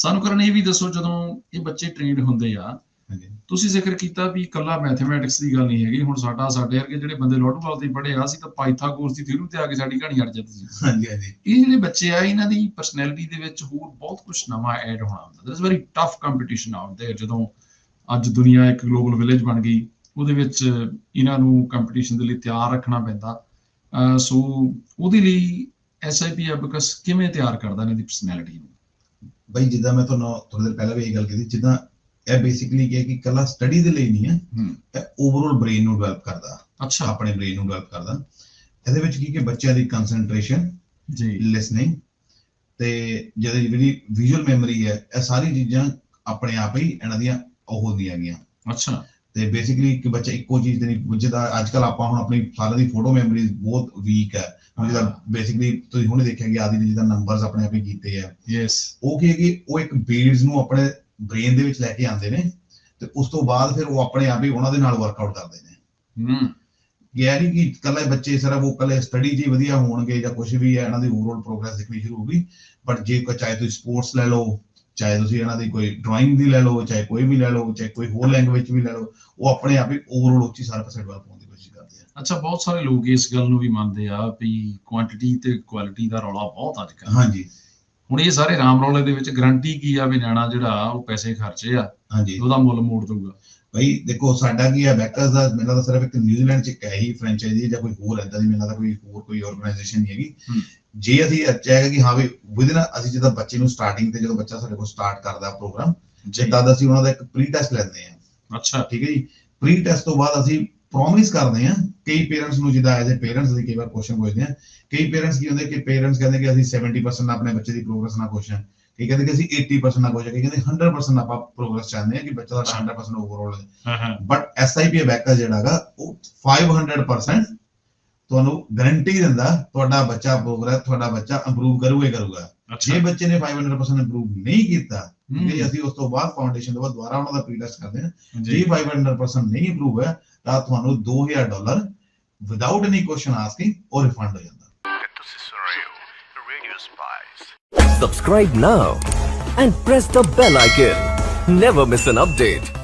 ਸਾਨੂੰ ਕਰਨ ਇਹ ਵੀ ਦੱਸੋ ਜਦੋਂ ਇਹ ਬੱਚੇ ਟ੍ਰੇਨਡ ਹੁੰਦੇ ਆ ਹਾਂਜੀ ਤੁਸੀਂ ਜ਼ਿਕਰ ਕੀਤਾ ਵੀ ਕੱਲਾ ਮੈਥਮੈਟਿਕਸ ਦੀ ਗੱਲ ਨਹੀਂ ਹੈਗੀ ਹੁਣ ਸਾਡਾ ਸਾਡੇ ਵਰਗੇ ਜਿਹੜੇ ਬੰਦੇ ਲੋਟੂਵਾਲ ਤੇ ਪੜ੍ਹੇ ਆ ਸੀ ਤਾਂ ਪਾਈਥਾਗੋਰਸ ਦੀ ਥਿਊਰੀ ਤੇ ਆ ਕੇ ਸਾਡੀ ਕਹਾਣੀ ਅੜ ਜਾਂਦੀ ਸੀ ਹਾਂਜੀ ਹਾਂਜੀ ਇਹ ਜਿਹੜੇ ਬੱਚੇ ਆ ਇਹਨਾਂ ਦੀ ਪਰਸਨੈਲਿਟੀ ਦੇ ਵਿੱਚ ਹੋਰ ਬਹੁਤ ਕੁਝ ਨਵਾਂ ਐਡ ਹੋਣਾ ਹੁੰਦਾ that's very tough competition out there ਜਦੋਂ ਅੱਜ ਦੁਨੀਆ ਇੱਕ ਗਲੋਬਲ ਵਿਲੇਜ ਬਣ ਗਈ ਉਹਦੇ ਵਿੱਚ ਇਹਨਾਂ ਨੂੰ ਕੰਪੀਟੀਸ਼ਨ ਦੇ ਲਈ ਤਿਆਰ ਰੱਖਣਾ ਪੈਂਦਾ ਅਹ ਸੋ ਉਹਦੇ ਲਈ ਐਸਆਈਪੀ ਅਬਕਸ ਕਿਵੇਂ ਤਿਆਰ ਕਰਦਾ ਇਹਨਾਂ ਦੀ ਪਰਸਨੈਲਿਟੀ ਨੂੰ ਬਈ ਜਿੱਦਾਂ ਮੈਂ ਤੁਹਾਨੂੰ ਥੋੜੀ ਦੇਰ ਪਹਿਲਾਂ ਵੀ ਇਹ ਗੱਲ ਕੀਤੀ ਜਿੱਦਾਂ ਇਹ ਬੇਸਿਕਲੀ ਕੀ ਹੈ ਕਿ ਕੱਲਾ ਸਟੱਡੀ ਦੇ ਲਈ ਨਹੀਂ ਹੈ ਇਹ ਓਵਰਆਲ ਬ੍ਰੇਨ ਨੂੰ ਡਿਵੈਲਪ ਕਰਦਾ ਅੱਛਾ। ਆਪਣੇ ਬ੍ਰੇਨ ਨੂੰ ਡਿਵੈਲਪ ਕਰਦਾ। ਇਹਦੇ ਵਿੱਚ ਕੀ ਕਿ ਬੱਚਿਆਂ ਦੀ ਕਨਸੈਂਟਰੇਸ਼ਨ ਜੀ। ਲਿਸਨਿੰਗ ਤੇ ਜਿਹੜੀ ਜਿਹੜੀ ਵਿਜ਼ੂਅਲ ਮੈਮਰੀ ਹੈ ਇਹ ਸਾਰੀ ਚੀਜ਼ਾਂ ਆਪਣੇ ਆਪ ਹੀ ਇਹਨਾਂ ਦੀਆਂ ਉਹ ਹੁੰਦੀਆਂ ਗਈਆਂ। ਅੱਛਾ। ਤੇ ਬੇਸਿਕਲੀ ਕਿ ਬੱਚਾ ਇੱਕੋ ਚੀਜ਼ ਦੇ ਨਹੀਂ ਜਿੱਦਾਂ ਅੱਜ ਕੱਲ ਆਪਾਂ ਹੁਣ ਆਪਣੀ ਸਾਰਿਆਂ ਦੀ ਫੋਟੋ ਮੈਮਰੀ ਬਹੁਤ ਵੀਕ ਹੈ। ਹੁਣ ਜਿੱਦਾਂ ਬੇਸਿਕਲੀ ਤੁਸੀਂ ਹੁਣੇ ਦੇਖਿਆ ਕਿ ਆਦੀ ਨੇ ਨੰਬਰਸ ਆਪਣੇ ਆਪ ਹੀ ਕੀਤੇ ਆ। ਯੈਸ ਉਹ ਕੀ ਹੈ ਕਿ ਉਹ ਇੱਕ ਬੀਡਸ ਨੂੰ ਆਪਣੇ ਬ੍ਰੇਨ ਦੇ ਵਿੱਚ ਲੈ ਕੇ ਆਉਂਦੇ ਨੇ ਤੇ ਉਸ ਤੋਂ ਬਾਅਦ ਫਿਰ ਉਹ ਆਪਣੇ ਆਪ ਹੀ ਉਹਨਾਂ ਦੇ ਨਾਲ ਵਰਕਆਊਟ ਕਰਦੇ ਨੇ। ਹੂੰ। ਇਹ ਨਹੀਂ ਕਿ ਕੱਲੇ ਬੱਚੇ ਸਿਰਫ ਉਹ ਕੱਲੇ ਸਟੱਡੀ 'ਚ ਹੀ ਵਧੀਆ ਹੋਣਗੇ ਜਾਂ ਕੁਝ ਵੀ ਹੈ ਇਹਨਾਂ ਦੀ ਓਵਰਆਲ ਪ੍ਰੋਗਰੈਸ ਦਿਖਣੀ ਸ਼ੁਰੂ ਹੋਊਗੀ ਬਟ ਜੇ ਕੋ ਚਾਹੇ ਤੁਸੀਂ ਸਪੋਰਟਸ ਲੈ ਲਓ ਚਾਹੇ ਤੁਸੀਂ ਇਹਨਾਂ ਦੀ ਕੋਈ ਡਰਾਇੰਗ ਦੀ ਲੈ ਲਓ ਚਾਹੇ ਕੋਈ ਵੀ ਲੈ ਲਓ ਚਾਹੇ ਕੋਈ ਹੋਰ ਲੈਂਗੁਏਜ ਵੀ ਲੈ ਲਓ ਉਹ ਆਪਣੇ ਆਪ ਹੀ ਓਵਰਆਲ ਉੱਚੀ ਸਾਰਾ ਪਰਸੈਂਟ ਡਿਵੈਲਪ ਕੋਸ਼ਿਸ਼ ਕਰਦੇ ਆ। ਅੱਛਾ ਬਹੁਤ ਸਾਰੇ ਲੋਕ ਇਸ ਗੱਲ ਨੂੰ ਵੀ ਮੰਨਦੇ ਆ ਵੀ ਕੁਆਂਟੀਟੀ ਤੇ ਕੁਆਲਿਟੀ ਦਾ ਰੌਲਾ ਬਹੁਤ ਅੱਜ ਕੱਲ੍ਹ। ਹਾਂਜੀ। ਹੁਣ ਇਹ ਸਾਰੇ ਰਾਮ ਰੌਲੇ ਦੇ ਵਿੱਚ ਗਾਰੰਟੀ ਕੀ ਆ ਵੀ ਨਿਆਣਾ ਜਿਹੜਾ ਉਹ ਪੈਸੇ ਖਰਚੇ ਆ ਹਾਂਜੀ। ਉਹਦਾ ਮੁੱਲ ਮੋੜ ਦਊਗਾ। ਭਾਈ ਦੇਖੋ ਸਾਡਾ ਕੀ ਹੈ ਬੈਕਰਸ ਦਾ ਮੈਨੂੰ ਤਾਂ ਸਿਰਫ ਇੱਕ ਨਿਊਜ਼ੀਲੈਂਡ ਚ ਇੱਕ ਹੈ ਹੀ ਫਰੈਂਚਾਈਜ਼ੀ ਜਾਂ ਕੋਈ ਹੋਰ ਏਦਾਂ ਦੀ ਮੈਨੂੰ ਲੱਗਦਾ ਕੋਈ ਹੋਰ ਕੋਈ ਆਰਗੇਨਾਈਜੇਸ਼ਨ ਨਹੀਂ ਹੈਗੀ। ਜੇ ਅਸੀਂ ਚਾਹੇਗਾ ਕਿ ਹਾਂ ਵੀ ਵਿਦਨ ਅਸੀਂ ਜਦੋਂ ਬੱਚੇ ਨੂੰ ਸਟਾਰਟਿੰਗ ਤੇ ਜਦੋਂ ਬੱਚਾ ਸਾਡੇ ਕੋਲ ਸਟਾਰਟ ਕਰਦਾ ਪ੍ਰੋਗਰਾਮ ਜੀ। ਜਿੱਦਾਂ ਦਾ ਅਸੀਂ ਉਹਨਾਂ ਦਾ ਇੱਕ ਪ੍ਰੀ ਟੈਸਟ ਲੈਂਦੇ ਹਾਂ। ਅੱਛਾ। ਠੀਕ ਹੈ ਜੀ। ਪ੍ਰੀ ਟੈਸਟ ਤੋਂ ਬਾਅਦ ਅਸੀਂ ਪ੍ਰੋਮਿਸ ਕਰਦੇ ਹਾਂ ਕਈ ਪੇਰੈਂਟਸ ਨੂੰ ਜਿੱਦਾਂ ਐਜ਼ ਅ ਪੇਰੈਂਟਸ ਦੀ ਕਈ ਵਾਰ ਕੁਐਸਚਨ ਪੁੱਛਦੇ ਆ ਕਈ ਪੇਰੈਂਟਸ ਕੀ ਹੁੰਦੇ ਕਿ ਪੇਰੈਂਟਸ ਕਹਿੰਦੇ ਕਿ ਅਸੀਂ 70% ਆਪਣੇ ਬੱਚੇ ਦੀ ਪ੍ਰੋਗਰੈਸ ਨਾਲ ਖੁਸ਼ ਹਾਂ ਕਈ ਕਹਿੰਦੇ ਕਿ ਅਸੀਂ 80% ਨਾਲ ਖੁਸ਼ ਹਾਂ ਕਈ ਕਹਿੰਦੇ 100% ਆਪਾਂ ਪ੍ਰੋਗਰੈਸ ਚਾਹੁੰਦੇ ਹਾਂ ਕਿ ਬੱਚਾ ਸਾਡਾ 100% ਓਵਰਆਲ ਹਾਂ। ਹਾਂ ਬਟ ਐਸਆਈਪੀ ਬੈਕਰ ਜਿਹੜਾ ਹੈਗਾ ਉਹ 500% ਤੁਹਾਨੂੰ ਗਾਰੰਟੀ ਦਿੰਦਾ ਤੁਹਾਡਾ ਬੱਚਾ ਪ੍ਰੋਗਰੈਸ ਤੁਹਾਡਾ ਬੱਚਾ ਇੰਪਰੂਵ ਕਰੂਗਾ ਕਰੂਗਾ। ਜੇ ਬੱਚੇ ਨੇ 500% ਇੰਪਰੂਵ ਨਹੀਂ ਕੀਤਾ ਜੇ ਅਸੀਂ ਉਸ ਤੋਂ ਬਾਅਦ ਫਾਊਂਡੇਸ਼ਨ ਤੋਂ ਬਾਅਦ ਦੁਬਾਰਾ ਉਹਨਾਂ ਦਾ ਪ੍ਰੀ ਟੈਸਟ ਕਰਦੇ ਹਾਂ ਜੀ ਜੇ 500% ਨਹੀਂ ਇੰਪਰੂਵ ਹੈ ਤਾਂ ਤੁਹਾਨੂੰ 2000 dollar without any question asking ਉਹ ਰਿਫੰਡ ਹੋ ਜਾਂਦਾ. Subscribe now and press the bell icon. Never miss an update.